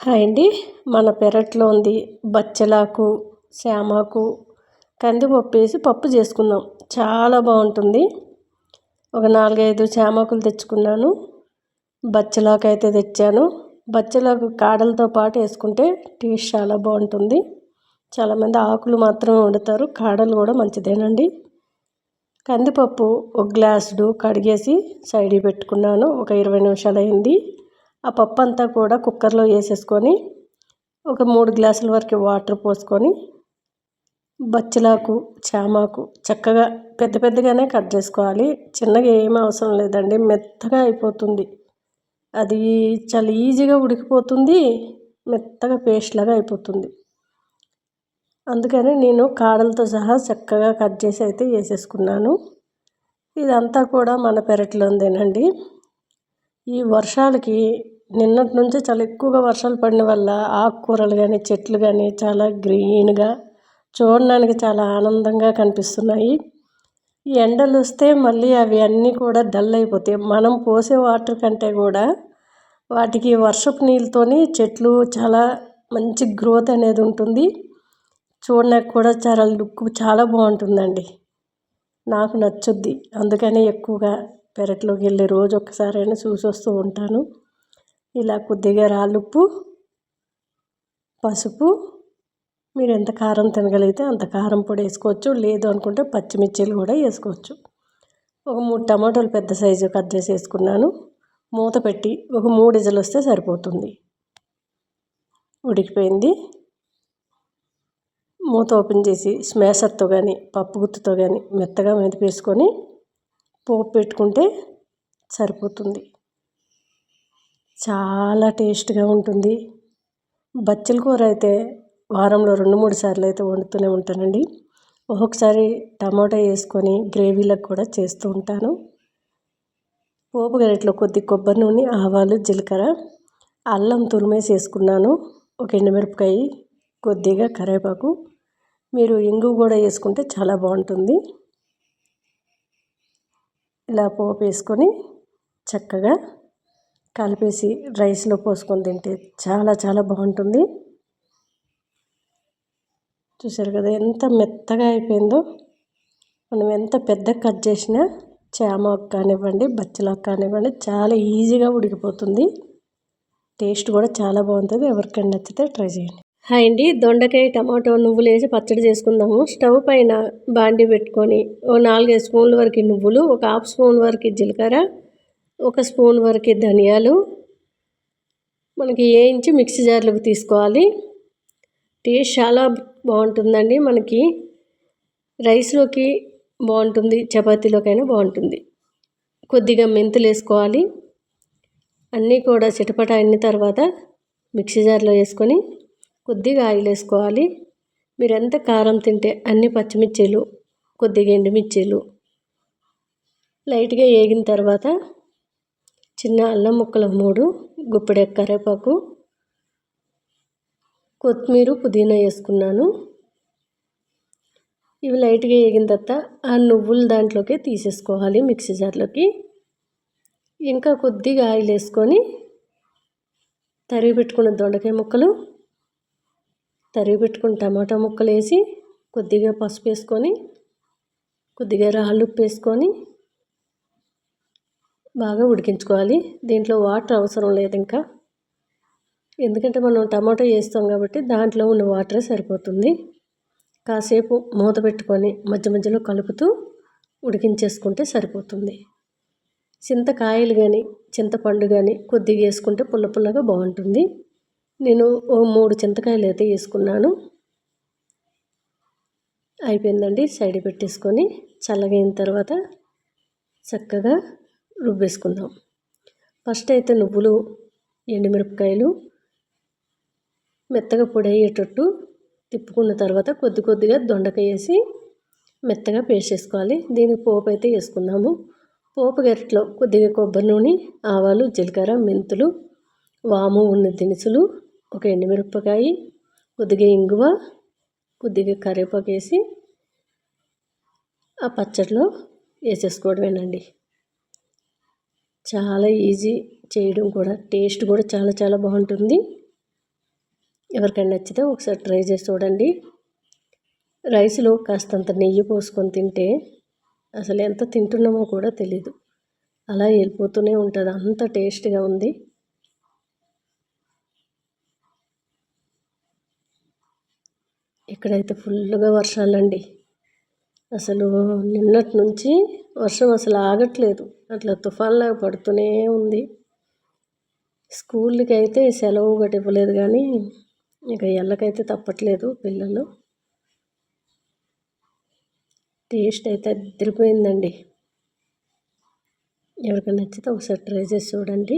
Hi అండి. మన పెరట్లో ఉంది బచ్చలాకు శ్యామాకు కందిపప్పు వేసి పప్పు చేసుకుందాం. చాలా బాగుంటుంది. ఒక నాలుగైదు శ్యామాకులు తెచ్చుకున్నాను. బచ్చలాకు అయితే తెచ్చాను. బచ్చలాకు కాడలతో పాటు వేసుకుంటే టేస్ట్ చాలా బాగుంటుంది. చాలామంది ఆకులు మాత్రమే వండుతారు. కాడలు కూడా మంచిదేనండి. కందిపప్పు ఒక గ్లాసుడు కడిగేసి సైడ్ పెట్టుకున్నాను. ఒక ఇరవై నిమిషాలు అయింది. ఆ పప్పు అంతా కూడా కుక్కర్లో వేసేసుకొని ఒక మూడు గ్లాసుల వరకు వాటర్ పోసుకొని బచ్చలాకు చామాకు చక్కగా పెద్ద పెద్దగానే కట్ చేసుకోవాలి. చిన్నగా ఏమీ అవసరం లేదండి మెత్తగా అయిపోతుంది. అది చాలా ఈజీగా ఉడికిపోతుంది మెత్తగా పేస్ట్ లాగా అయిపోతుంది. అందుకని నేను కాడలతో సహా చక్కగా కట్ చేసి అయితే వేసేసుకున్నాను. ఇదంతా కూడా మన పెరట్లోందేనండి ఈ వర్షాలకి నిన్నటి నుంచి చాలా ఎక్కువగా వర్షాలు పడిన వల్ల ఆకుకూరలు కానీ చెట్లు కానీ చాలా గ్రీన్గా చూడడానికి చాలా ఆనందంగా కనిపిస్తున్నాయి. ఈ ఎండలు వస్తే మళ్ళీ అవి అన్నీ కూడా డల్ అయిపోతాయి. మనం పోసే వాటర్ కంటే కూడా వాటికి వర్షపు నీళ్ళతోని చెట్లు చాలా మంచి గ్రోత్ అనేది ఉంటుంది. చూడడానికి కూడా చాలా లుక్ చాలా బాగుంటుందండి. నాకు నచ్చుద్ది. అందుకని ఎక్కువగా పెరట్లోకి వెళ్ళి రోజు ఒక్కసారైనా చూసి వస్తూ ఉంటాను. ఇలా కొద్దిగా రాళ్ళుప్పు పసుపు మీరు ఎంత కారం తినగలిగితే అంత కారం పొడి వేసుకోవచ్చు. లేదు అనుకుంటే పచ్చిమిర్చీలు కూడా వేసుకోవచ్చు. ఒక మూడు టమాటోలు పెద్ద సైజు కట్ చేసి వేసుకున్నాను. మూత పెట్టి ఒక మూడు ఇజలు వస్తే సరిపోతుంది. ఉడికిపోయింది. మూత ఓపెన్ చేసి స్మాషర్తో కానీ పప్పు గుత్తుతో కానీ మెత్తగా మెదిపేసుకొని పోపు పెట్టుకుంటే సరిపోతుంది. చాలా టేస్ట్గా ఉంటుంది. బచ్చల కూర అయితే వారంలో రెండు మూడు సార్లు అయితే వండుతూనే ఉంటానండి. ఒక్కొక్కసారి టమాటా వేసుకొని గ్రేవీలకు కూడా చేస్తూ ఉంటాను. పోపు గరిటలో కొద్ది కొబ్బరి నూనె ఆవాలు జీలకర్ర అల్లం తురిమేసి వేసుకున్నాను. ఒక ఎండుమిరపకాయ కొద్దిగా కరివేపాకు. మీరు ఇంగు కూడా వేసుకుంటే చాలా బాగుంటుంది. ఇలా పోపు వేసుకొని చక్కగా కలిపేసి రైస్లో పోసుకొని తింటే చాలా చాలా బాగుంటుంది. చూసారు కదా ఎంత మెత్తగా అయిపోయిందో. మనం ఎంత పెద్ద కట్ చేసినా చామాకు కానివ్వండి బచ్చలాకు కానివ్వండి చాలా ఈజీగా ఉడికిపోతుంది. టేస్ట్ కూడా చాలా బాగుంటుంది. ఎవరికైనా నచ్చితే ట్రై చేయండి. హాయ్ అండి. దొండకాయ టమాటో నువ్వులు వేసి పచ్చడి చేసుకుందాము. స్టవ్ పైన బాండి పెట్టుకొని ఓ నాలుగైదు స్పూన్ల వరకు నువ్వులు ఒక హాఫ్ స్పూన్ వరకు జీలకర్ర ఒక స్పూన్ వరకు ధనియాలు. మనకి వేయించి మిక్సీ జార్లోకి తీసుకోవాలి. టేస్ట్ చాలా బాగుంటుందండి మనకి. రైస్లోకి బాగుంటుంది చపాతీలోకైనా బాగుంటుంది. కొద్దిగా మెంతులు వేసుకోవాలి అన్నీ కూడా చిటపట అయిన తర్వాత మిక్సీ జార్లో వేసుకొని కొద్దిగా ఆయిల్ వేసుకోవాలి మీరు ఎంత కారం తింటే అన్ని పచ్చిమిర్చీలు కొద్దిగా ఎండుమిర్చీలు లైట్గా వేగిన తర్వాత చిన్న అల్లం ముక్కలు మూడు గుప్పెడు కరివేపాకు కొత్తిమీర పుదీనా వేసుకున్నాను. ఇవి లైట్గా వేగిన తర్వాత ఆ నువ్వులు దాంట్లోకి తీసేసుకోవాలి మిక్సీ జార్లోకి. ఇంకా కొద్దిగా ఆయిల్ వేసుకొని తరిగి పెట్టుకున్న దొండకాయ ముక్కలు తరిగి పెట్టుకున్న టమాటా ముక్కలు వేసి కొద్దిగా పసుపు వేసుకొని కొద్దిగా రాళ్ళు ఉప్పు వేసుకొని బాగా ఉడికించుకోవాలి. దీంట్లో వాటర్ అవసరం లేదు ఇంకా. ఎందుకంటే మనం టమాటో వేస్తాం కాబట్టి దాంట్లో ఉన్న వాటరే సరిపోతుంది. కాసేపు మూత పెట్టుకొని మధ్య మధ్యలో కలుపుతూ ఉడికించేసుకుంటే సరిపోతుంది. చింతకాయలు కానీ చింతపండు కానీ కొద్దిగా వేసుకుంటే పుల్ల పుల్లగా బాగుంటుంది. నేను ఓ మూడు చింతకాయలు అయితే వేసుకున్నాను. అయిపోయిందండి. సైడ్ పెట్టేసుకొని చల్లగైన తర్వాత చక్కగా రుబ్బేసుకుందాం. ఫస్ట్ అయితే నువ్వులు ఎండుమిరపకాయలు మెత్తగా పొడి అయ్యేటట్టు తిప్పుకున్న తర్వాత కొద్ది కొద్దిగా దొండకాయ వేసి మెత్తగా పేస్ట్ చేసుకోవాలి. దీనికి పోపు అయితే వేసుకుందాము. పోపు గరిటలో కొద్దిగా కొబ్బరి నూనె ఆవాలు జీలకర్ర మెంతులు వాము ఉన్న దినుసులు ఒక ఎండుమిరపకాయ కొద్దిగా ఇంగువ కొద్దిగా కరివేపాకు వేసి ఆ పచ్చడిలో వేసేసుకోవడమేనండి. చాలా ఈజీ చేయడం కూడా. టేస్ట్ కూడా చాలా చాలా బాగుంటుంది. ఎవరికైనా నచ్చితే ఒకసారి ట్రై చేసి చూడండి. రైస్లో కాస్తంత నెయ్యి పోసుకొని తింటే అసలు ఎంత తింటున్నామో కూడా తెలీదు. అలా వెళ్ళిపోతూనే ఉంటుంది. అంత టేస్ట్గా ఉంది. ఇక్కడైతే ఫుల్గా వర్షాలండి. అసలు నిన్నటి నుంచి వర్షం అసలు ఆగట్లేదు. అట్లా తుఫాన్లాగా పడుతూనే ఉంది. స్కూల్కి అయితే సెలవు ఒకటి ఇవ్వలేదు కానీ ఇక ఎల్లకైతే తప్పట్లేదు పిల్లలు. టేస్ట్ అయితే అదిరిపోయిందండి ఎవరికైనా నచ్చితే ఒకసారి ట్రై చేసి చూడండి.